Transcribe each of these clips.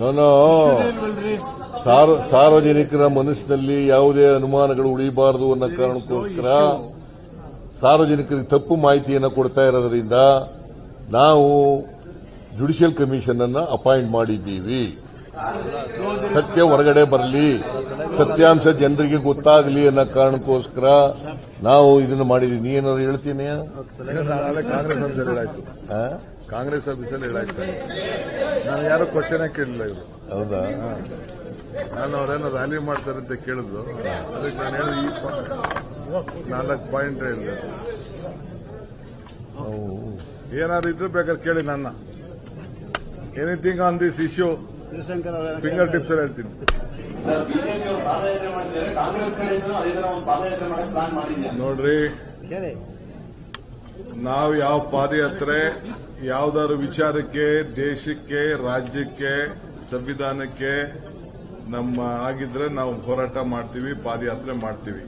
ನಾನು ಸಾರ್ವ ಸಾರ್ವಜನಿಕರ ಮನಸ್ಸಿನಲ್ಲಿ ಯಾವುದೇ ಅನುಮಾನಗಳು ಉಳಿಬಾರದು ಅನ್ನೋ ಕಾರಣಕ್ಕೋಸ್ಕರ ಸಾರ್ವಜನಿಕರಿಗೆ ತಪ್ಪು ಮಾಹಿತಿಯನ್ನು ಕೊಡ್ತಾ ಇರೋದ್ರಿಂದ ನಾವು ಜುಡಿಷಿಯಲ್ ಕಮಿಷನ್ ಅನ್ನು ಅಪಾಯಿಂಟ್ ಮಾಡಿದ್ದೀವಿ. ಸತ್ಯ ಹೊರಗಡೆ ಬರಲಿ. ಸತ್ಯಾಂಶ ಜನರಿಗೆ ಗೊತ್ತಾಗಲಿ ಅನ್ನೋ ಕಾರಣಕ್ಕೋಸ್ಕರ ನಾವು ಇದನ್ನು ಮಾಡಿದೀವಿ. ನೀ ಏನಾದ್ರು ಹೇಳ್ತೀನಿ ಕಾಂಗ್ರೆಸ್ ಆಫೀಸಲ್ಲಿ ಹೇಳಾಯ್ತು ಕಾಂಗ್ರೆಸ್ ಆಫೀಸಲ್ಲಿ ಹೇಳಾಯ್ತು. ನಾನು ಯಾರು ಕ್ವಶನ್ ಕೇಳಿಲ್ಲ ಇವರು. ಹೌದಾ? ನಾನು ಅವರೇನೋ ರ್ಯಾಲಿ ಮಾಡ್ತಾರೆ ಅಂತ ಕೇಳಿದ್ರು ಅದಕ್ಕೆ ನಾನು ಹೇಳಿದ ಈ ನಾಲ್ಕು ಪಾಯಿಂಟ್ ಹೇಳಿದೆ. ಏನಾದ್ರು ಇದ್ರೆ ಬೇಕಾದ್ರೆ ಕೇಳಿ ನನ್ನ. Anything on this issue finger tips ಅಲ್ಲಿ ಹೇಳ್ತೀನಿ. ಪಾದಯಾತ್ರೆ ಮಾಡಿದ್ದಾರೆ. ಕಾಂಗ್ರೆಸ್ ಕಡೆಯಿಂದ ಅದೇ ತರ ಒಂದು ಪಾದಯಾತ್ರೆ ಮಾಡಕ್ಕೆ ಪ್ಲಾನ್ ಮಾಡಿದ್ಯಾ ನೋಡ್ರಿ ನಾವು ಯಾವ ಪಾದಯಾತ್ರೆ ಯಾವ್ದಾದ್ರು ವಿಚಾರಕ್ಕೆ ದೇಶಕ್ಕೆ ರಾಜ್ಯಕ್ಕೆ ಸಂವಿಧಾನಕ್ಕೆ ನಮ್ಮ ಆಗಿದ್ರೆ ನಾವು ಹೋರಾಟ ಮಾಡ್ತೀವಿ ಪಾದಯಾತ್ರೆ ಮಾಡ್ತೀವಿ.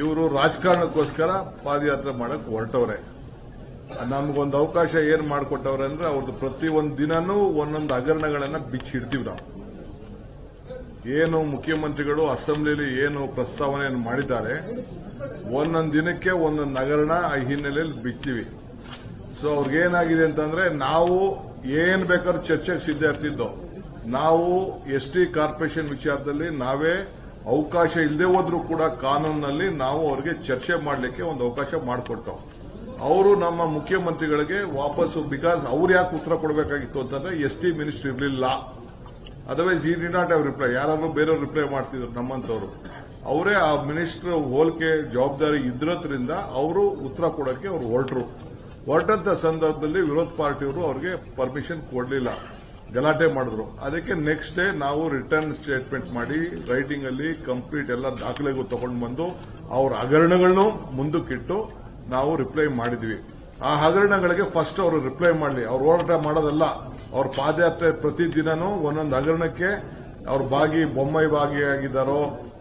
ಇವರು ರಾಜಕಾರಣಕ್ಕೋಸ್ಕರ ಪಾದಯಾತ್ರೆ ಮಾಡಕ್ ಹೊರಟವ್ರೆ. ನಮ್ಗೊಂದು ಅವಕಾಶ ಏನ್ ಮಾಡಿಕೊಟ್ಟವ್ರೆ ಅಂದ್ರೆ ಅವ್ರದ್ದು ಪ್ರತಿ ಒಂದು ದಿನನೂ ಒಂದೊಂದು ಹಗರಣಗಳನ್ನ ಬಿಚ್ಚಿಡ್ತೀವಿ ನಾವು. ಏನು ಮುಖ್ಯಮಂತ್ರಿಗಳು ಅಸೆಂಬ್ಲಿಯಲ್ಲಿ ಏನು ಪ್ರಸ್ತಾವನೆಯನ್ನು ಮಾಡಿದ್ದಾರೆ, ಒಂದೊಂದು ದಿನಕ್ಕೆ ಒಂದೊಂದು ನಗರನ ಆ ಹಿನ್ನೆಲೆಯಲ್ಲಿ ಬಿಚ್ಚಿವಿ. ಸೊ ಅವ್ರಿಗೇನಾಗಿದೆ ಅಂತಂದ್ರೆ, ನಾವು ಏನ್ ಬೇಕಾದ್ರೂ ಚರ್ಚೆಗೆ ಸಿದ್ಧ ಇರ್ತಿದ್ದೋ ನಾವು ಎಸ್ ಟಿ ಕಾರ್ಪೊರೇಷನ್ ವಿಚಾರದಲ್ಲಿ ನಾವೇ ಅವಕಾಶ ಇಲ್ಲದೆ ಹೋದ್ರೂ ಕೂಡ ಕಾನೂನಿನಲ್ಲಿ ನಾವು ಅವ್ರಿಗೆ ಚರ್ಚೆ ಮಾಡಲಿಕ್ಕೆ ಒಂದು ಅವಕಾಶ ಮಾಡಿಕೊಡ್ತಾವ್. ಅವರು ನಮ್ಮ ಮುಖ್ಯಮಂತ್ರಿಗಳಿಗೆ ವಾಪಸ್ಸು ಬಿಕಾಸ್ ಅವ್ರು ಯಾಕೆ ಉತ್ತರ ಕೊಡಬೇಕಾಗಿತ್ತು ಅಂತಂದ್ರೆ, ಎಸ್ ಟಿ ಮಿನಿಸ್ಟರ್ ಇರಲಿಲ್ಲ. ಅದರ್ವೈಸ್ ಈ ಡಿ ನಾಟ್ ಹ್ಯಾವ್ ರಿಪ್ಲೈ ಯಾರಾದ್ರೂ ಬೇರೆಯವ್ರು ರಿಪ್ಲೈ ಮಾಡ್ತಿದ್ರು ನಮ್ಮಂತವ್ರು ಅವರೇ ಆ ಮಿನಿಸ್ಟರ್ ಹೋಲಿಕೆ ಜವಾಬ್ದಾರಿ ಇದ್ರದ್ರಿಂದ ಅವರು ಉತ್ತರ ಕೊಡಕ್ಕೆ ಅವರು ಹೊರಟರು. ಹೊರಟಂತ ಸಂದರ್ಭದಲ್ಲಿ ವಿರೋಧ ಪಾರ್ಟಿಯವರು ಅವರಿಗೆ ಪರ್ಮಿಷನ್ ಕೊಡಲಿಲ್ಲ. ಗಲಾಟೆ ಮಾಡಿದ್ರು. ಅದಕ್ಕೆ ನೆಕ್ಸ್ಟ್ ಡೇ ನಾವು ರಿಟರ್ನ್ ಸ್ಟೇಟ್ಮೆಂಟ್ ಮಾಡಿ ರೈಟಿಂಗ್ ಅಲ್ಲಿ ಕಂಪ್ಲೀಟ್ ಎಲ್ಲ ದಾಖಲೆಗೂ ತಗೊಂಡು ಬಂದು ಅವ್ರ ಹಗರಣಗಳನ್ನು ಮುಂದಕ್ಕಿಟ್ಟು ನಾವು ರಿಪ್ಲೈ ಮಾಡಿದ್ವಿ. ಆ ಹಗರಣಗಳಿಗೆ ಫಸ್ಟ್ ಅವರು ರಿಪ್ಲೈ ಮಾಡಲಿ. ಅವ್ರು ಹೋರಾಟ ಮಾಡೋದಲ್ಲ. ಅವ್ರ ಪಾದಯಾತ್ರೆ ಪ್ರತಿದಿನನೂ ಒಂದೊಂದು ಹಗರಣಕ್ಕೆ ಅವ್ರ ಭಾಗಿ ಬೊಮ್ಮಾಯಿ ಭಾಗಿಯಾಗಿದ್ದಾರೋ,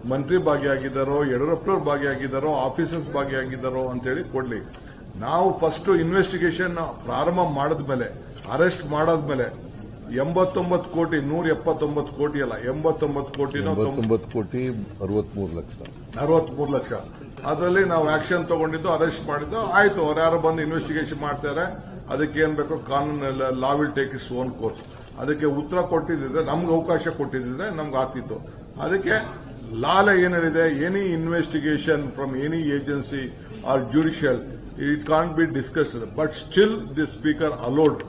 ಮಂತ್ರಿ ಭಾಗಿಯಾಗಿದ್ದಾರೋ, ಯಡಿಯೂರಪ್ಪನವ್ರು ಭಾಗಿಯಾಗಿದ್ದಾರೋ, ಆಫೀಸರ್ಸ್ ಭಾಗಿಯಾಗಿದ್ದಾರೋ ಅಂತೇಳಿ ಕೊಡ್ಲಿ. ನಾವು ಫಸ್ಟ್ ಇನ್ವೆಸ್ಟಿಗೇಷನ್ ಪ್ರಾರಂಭ ಮಾಡಿದ್ಮೇಲೆ ಅರೆಸ್ಟ್ ಮಾಡಾದ್ಮೇಲೆ ಎಂಬತ್ತೊಂಬತ್ತು ಕೋಟಿ ನೂರ ಎಪ್ಪತ್ತೊಂಬತ್ತು ಕೋಟಿ ಅಲ್ಲ ಎಂಬತ್ತೊಂಬತ್ತು ಕೋಟಿ ತೊಂಬತ್ತು ಕೋಟಿ ಅರವತ್ಮೂರು ಲಕ್ಷ. ಅರವತ್ಮೂರು ಲಕ್ಷ. ಅದರಲ್ಲಿ ನಾವು ಆಕ್ಷನ್ ತಗೊಂಡಿದ್ದು ಅರೆಸ್ಟ್ ಮಾಡಿದ್ದು ಆಯ್ತು. ಅವ್ರು ಯಾರು ಬಂದು ಇನ್ವೆಸ್ಟಿಗೇಷನ್ ಮಾಡ್ತಾರೆ. ಅದಕ್ಕೆ ಏನ್ ಬೇಕೋ ಕಾನೂನು law will take its own course ಅದಕ್ಕೆ ಉತ್ತರ ಕೊಟ್ಟಿದ್ರೆ ನಮ್ಗೆ ಅವಕಾಶ ಕೊಟ್ಟಿದ್ರೆ ನಮ್ಗೆ ಆಗ್ತಿತ್ತು. ಅದಕ್ಕೆ ಲಾಲ ಏನ್ ಹೇಳಿದೆ any investigation from any agency or judicial it can't be discussed but still the speaker allowed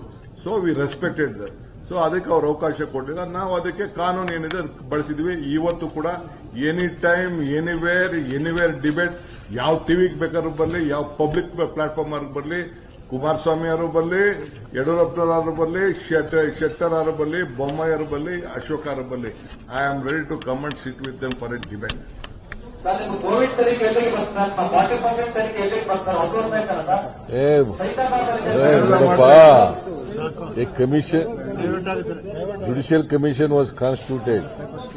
so we respected that so ಅದಕ್ಕೆ ಅವ್ರು ಅವಕಾಶ ಕೊಟ್ಟಿಲ್ಲ. ನಾವು ಅದಕ್ಕೆ ಕಾನೂನು ಏನಿದೆ ಅದಕ್ಕೆ ಬಳಸಿದ್ವಿ. ಇವತ್ತು ಕೂಡ any time anywhere anywhere debate ಯಾವ ಟಿವಿಗೆ ಬೇಕಾದ್ರೂ ಬರಲಿ ಯಾವ ಪಬ್ಲಿಕ್ ಪ್ಲಾಟ್ಫಾರ್ಮ್ ಅವ್ರಿಗೆ ಬರಲಿ ಕುಮಾರಸ್ವಾಮಿ ಅವರು ಬರಲಿ ಯಡಿಯೂರಪ್ಪನವರು ಬರಲಿ ಶೆಟ್ಟರ್ ಅವರು ಬರಲಿ ಬೊಮ್ಮಾಯಿ ಬರಲಿ ಅಶೋಕ್ ಅವರು ಬರಲಿ I am ready to comment and sit with them for a debate ಏ ಸೈತಾಬಾದ್ Judicial Commission was constituted.